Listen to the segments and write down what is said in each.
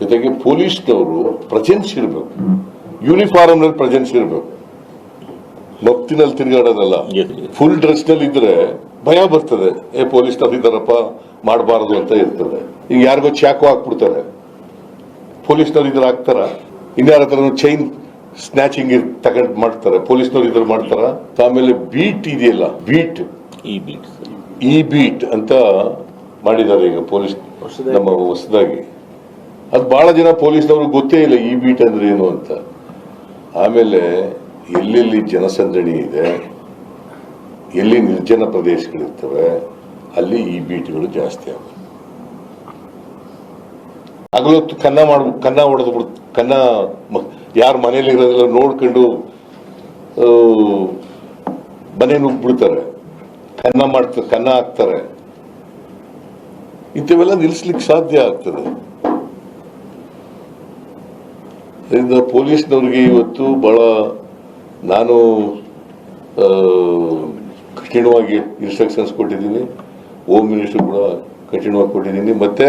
ಜೊತೆಗೆ ಪೊಲೀಸ್ನವರು ಪ್ರೆಸೆನ್ಸ್ ಇರಬೇಕು. ಯೂನಿಫಾರ್ಮ್ನಲ್ಲಿ ಪ್ರೆಸೆನ್ಸ್ ಇರಬೇಕು. ಮತ್ತಿನಲ್ಲಿ ತಿರುಗಾಡೋದಲ್ಲ. ಫುಲ್ ಡ್ರೆಸ್ನಲ್ಲಿ ಇದ್ರೆ ಭಯ ಬರ್ತದೆ. ಏ ಪೊಲೀಸ್ ಇದ್ದಾರಪ್ಪ ಮಾಡಬಾರದು ಅಂತ ಇರ್ತದೆ. ಈಗ ಯಾರಿಗೋ ಚಾಕು ಹಾಕ್ಬಿಡ್ತಾರೆ. ಪೊಲೀಸ್ನವ್ರು ಇದ್ರೆ ಹಾಕ್ತಾರ. ಇನ್ಯಾರ ಹತ್ರ ಚೈನ್ ಸ್ನ್ಯಾಚಿಂಗ್ ತಗೊಂಡ್ ಮಾಡ್ತಾರೆ. ಪೊಲೀಸ್ನವ್ರು ಇದ್ರೆ ಮಾಡ್ತಾರ. ಆಮೇಲೆ ಬೀಟ್ ಇದೆಯಲ್ಲ ಬೀಟ್ ಈ ಬೀಟ್ ಈ ಬೀಟ್ ಅಂತ ಮಾಡಿದ್ದಾರೆ ಈಗ ಪೊಲೀಸ್ ನಮ್ಮ ಹೊಸದಾಗಿ. ಅದು ಬಹಳ ಜನ ಪೊಲೀಸ್ನವ್ರಿಗೆ ಗೊತ್ತೇ ಇಲ್ಲ, ಈ ಬೀಟ್ ಅಂದ್ರೆ ಏನು ಅಂತ. ಆಮೇಲೆ ಎಲ್ಲೆಲ್ಲಿ ಜನಸಂದಣಿ ಇದೆ, ಎಲ್ಲಿ ನಿರ್ಜನ ಪ್ರದೇಶಗಳಿರ್ತವೆ, ಅಲ್ಲಿ ಈ ಬೀಟ್ಗಳು ಜಾಸ್ತಿ ಆಗುತ್ತೆ. ಹಗಲೊತ್ತು ಕನ್ನ ಮಾಡ್, ಕನ್ನ ಹೊಡೆದು ಬಿಡ್, ಕನ್ನ ಯಾರು ಮನೇಲಿ ಇರೋದಿಲ್ಲ ನೋಡ್ಕೊಂಡು ಮನೆ ನುಗ್ಬಿಡ್ತಾರೆ ಕನ್ನ ಮಾಡ್ತಾರೆ ಕನ್ನ ಹಾಕ್ತಾರೆ. ಇಂಥವೆಲ್ಲ ನಿಲ್ಲಿಸ್ಲಿಕ್ಕೆ ಸಾಧ್ಯ ಆಗ್ತದೆ. ಅದರಿಂದ ಪೊಲೀಸ್ನವ್ರಿಗೆ ಇವತ್ತು ಬಹಳ ನಾನು ಕಠಿಣವಾಗಿ ಇನ್ಸ್ಟ್ರಕ್ಷನ್ಸ್ ಕೊಟ್ಟಿದ್ದೀನಿ. ಹೋಮ್ ಮಿನಿಸ್ಟರ್ ಕೂಡ ಕಠಿಣವಾಗಿ ಕೊಟ್ಟಿದ್ದೀನಿ. ಮತ್ತೆ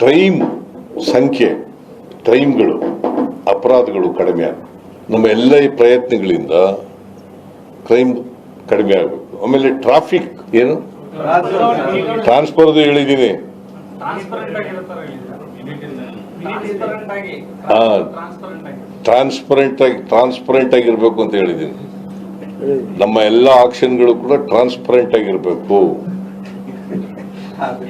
ಕ್ರೈಮ್ ಸಂಖ್ಯೆ ಕ್ರೈಮ್ಗಳು ಅಪರಾಧಗಳು ಕಡಿಮೆ ನಮ್ಮ ಎಲ್ಲ ಈ ಪ್ರಯತ್ನಗಳಿಂದ ಕ್ರೈಮ್ ಕಡಿಮೆ ಆಗಬೇಕು. ಆಮೇಲೆ ಟ್ರಾಫಿಕ್ ಏನು? ಟ್ರಾನ್ಸ್ಫರ್ದು ಹೇಳಿದ್ದೀನಿ. ಟ್ರಾನ್ಸ್ಪರೆಂಟ್ ಆಗಿ ಹಾ. ಟ್ರಾನ್ಸ್ಪರೆಂಟ್ ಆಗಿ. ಟ್ರಾನ್ಸ್ಪರೆಂಟ್ ಆಗಿ ಟ್ರಾನ್ಸ್ಪರೆಂಟ್ ಆಗಿರ್ಬೇಕು ಅಂತ ಹೇಳಿದ್ದೀನಿ. ನಮ್ಮ ಎಲ್ಲ ಆಕ್ಷನ್ಗಳು ಕೂಡ ಟ್ರಾನ್ಸ್ಪರೆಂಟ್ ಆಗಿರ್ಬೇಕು.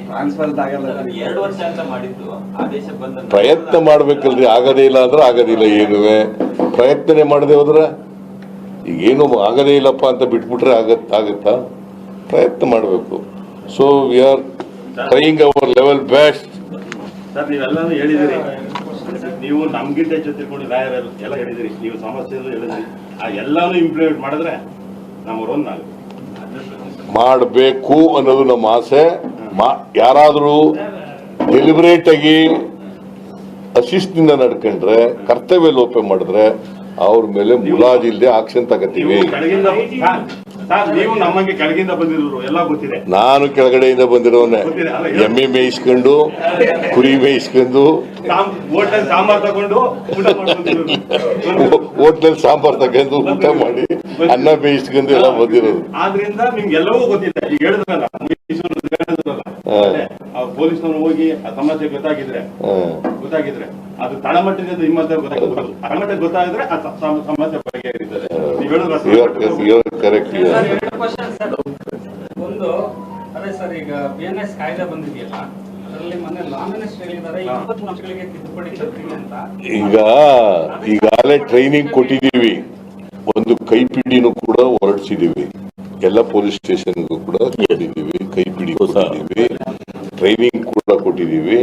ಟ್ರಾನ್ಸ್ಫರ್ ಆಗಲ್ಲ. ಎರಡು ವರ್ಷ ಅಂತ ಮಾಡಿದ್ದು. ಆದೇಶ ಬಂದ ಪ್ರಯತ್ನ ಮಾಡ್ಬೇಕಲ್ರಿ. ಆಗದೇ ಇಲ್ಲ ಅಂದ್ರೆ ಆಗದಿಲ್ಲ ಏನುವೆ? ಪ್ರಯತ್ನನೇ ಮಾಡದೆ ಹೋದ್ರೆ ಈಗ ಏನು ಆಗದೇ ಇಲ್ಲಪ್ಪ ಅಂತ ಬಿಟ್ಬಿಟ್ರೆ ಆಗತ್ತ ಆಗತ್ತಾ? ಪ್ರಯತ್ನ ಮಾಡಬೇಕು. So we are trying our level best sir ನೀವೆಲ್ಲರೂ ಹೇಳಿದಿರಿ. ನೀವು ನಮ್ಗಿಂತ ಹೆಚ್ಚು ತಿಳ್ಕೊಂಡು ಲಾಯರ್ ಎಲ್ಲ ಹೇಳಿದಿರಿ. ನೀವು ಸಮಸ್ಯೆ ಹೇಳಿದಿರಿ. ಆ ಎಲ್ಲಾನು ಇಂಪ್ಲಿಮೆಂಟ್ ಮಾಡಿದ್ರೆ ನಮ್ಮ ರೋನ್ ನಾವು. ಮಾಡಬೇಕು ಅನ್ನೋದು ನಮ್ಮ ಆಸೆ. ಯಾರಾದರೂ ಡೆಲಿಬರೇಟ್ ಆಗಿ ಅಶಿಸ್ತಿನಿಂದ ನಡ್ಕೊಂಡ್ರೆ ಕರ್ತವ್ಯ ಲೋಪ ಮಾಡಿದ್ರೆ ಅವ್ರ ಮೇಲೆ ಮುಲಾಜಿಲ್ದೆ ಆಕ್ಷನ್ ನೀವು ನೀವು ನಮಗೆ ಕೆಳಗಿಂದ ಬಂದಿರೋರು ಎಲ್ಲ ಗೊತ್ತಿದೆ. ನಾನು ಕೆಳಗಡೆಯಿಂದ ಬಂದಿರೋನೆ ಎಮ್ಮೆ ಮೇಯಿಸ್ಕೊಂಡು ಕುರಿ ಮೇಯಿಸ್ಕೊಂಡು ಹೋಟ್ಲಲ್ಲಿ ಸಾಂಬಾರ್ ತಗೊಂಡು ಹೋಟ್ಲಲ್ಲಿ ಸಾಂಬಾರ್ ತಗೊಂಡು ಊಟ ಮಾಡಿ ಅನ್ನ ಬೇಯಿಸ್ಕೊಂಡು ಎಲ್ಲ ಬಂದಿರೋದು ಆದ್ರಿಂದ ನಿಮ್ಗೆ ಎಲ್ಲವೂ ಗೊತ್ತಿದೆ. ಈಗ ಹೇಳಿದ್ರಲ್ಲ ಪೊಲೀಸ್ನವ್ರು ಹೋಗಿ ಆ ಸಮಸ್ಯೆ ಗೊತ್ತಾಗಿದ್ರೆ ಗೊತ್ತಾಗಿದ್ರೆ ಅದು ತಳಮಟ್ಟದಿಂದ ನಿಮ್ಮ ಗೊತ್ತಾಗಿದ್ರೆ ಆ ಸಮಸ್ಯೆ ಬಗೆಹರಿತದೆ ನೀವು ಆರ್ ಒಂದು ಅದೇ ಸರ್ ಈಗ ಬಿ ಎನ್ ಎಸ್ ಕಾಯ್ದೆ ಬಂದಿದೆಯಲ್ಲ ಈಗಾಗಲೇ ಟ್ರೈನಿಂಗ್ ಕೊಟ್ಟಿದ್ದೀವಿ. ಒಂದು ಕೈಪಿಡಿನೂ ಕೂಡ ಹೊರಡಿಸಿದೀವಿ ಎಲ್ಲ ಪೊಲೀಸ್ ಸ್ಟೇಷನ್ಗೂ ಕೂಡ ಕೊಟ್ಟಿದ್ದೀವಿ. ಕೈಪಿಡಿ ಕೊಟ್ಟಿದ್ದೀವಿ. ಟ್ರೈನಿಂಗ್ ಕೂಡ ಕೊಟ್ಟಿದ್ದೀವಿ.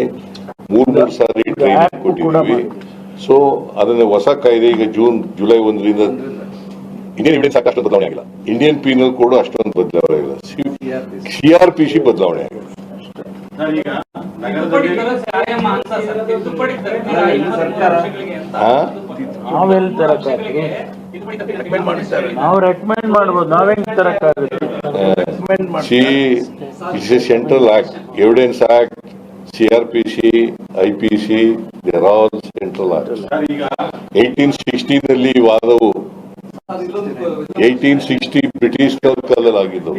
ಮೂರ್ ಮೂರು ಸಾರಿ ಟ್ರೈನಿಂಗ್ ಕೊಟ್ಟಿದ್ದೀವಿ. ಸೊ ಅದನ್ನ ಹೊಸ ಕಾಯ್ದೆ ಈಗ ಜೂನ್ ಜುಲೈ ಒಂದರಿಂದ ಇಂಡಿಯನ್ ಎವಿಡೆನ್ಸ್ ಆಕ್ಟ್ ಅಷ್ಟು ಬದಲಾವಣೆ ಆಗಿಲ್ಲ. ಇಂಡಿಯನ್ ಪೀನಲ್ ಕೋಡ್ ಅಷ್ಟೊಂದು ಬದಲಾವಣೆ ಆಗಿಲ್ಲ. ಸಿ ಆರ್ ಪಿ ಸಿ ಬದಲಾವಣೆ ಆಗಿಲ್ಲ. ನಾವು ರೆಕಮೆಂಡ್ ಮಾಡ್ಬೋದು ನಾವೇನ್ see it's a central act evidence act C R P C I P C there all central act eighteen ಸಿಕ್ಸ್ಟೀನಲ್ಲಿ ವಾದವು ಏಯ್ಟೀನ್ ಸಿಕ್ಸ್ಟಿ ಬ್ರಿಟಿಷ್ ಕಾಲದಲ್ಲಿ ಆಗಿದ್ದು.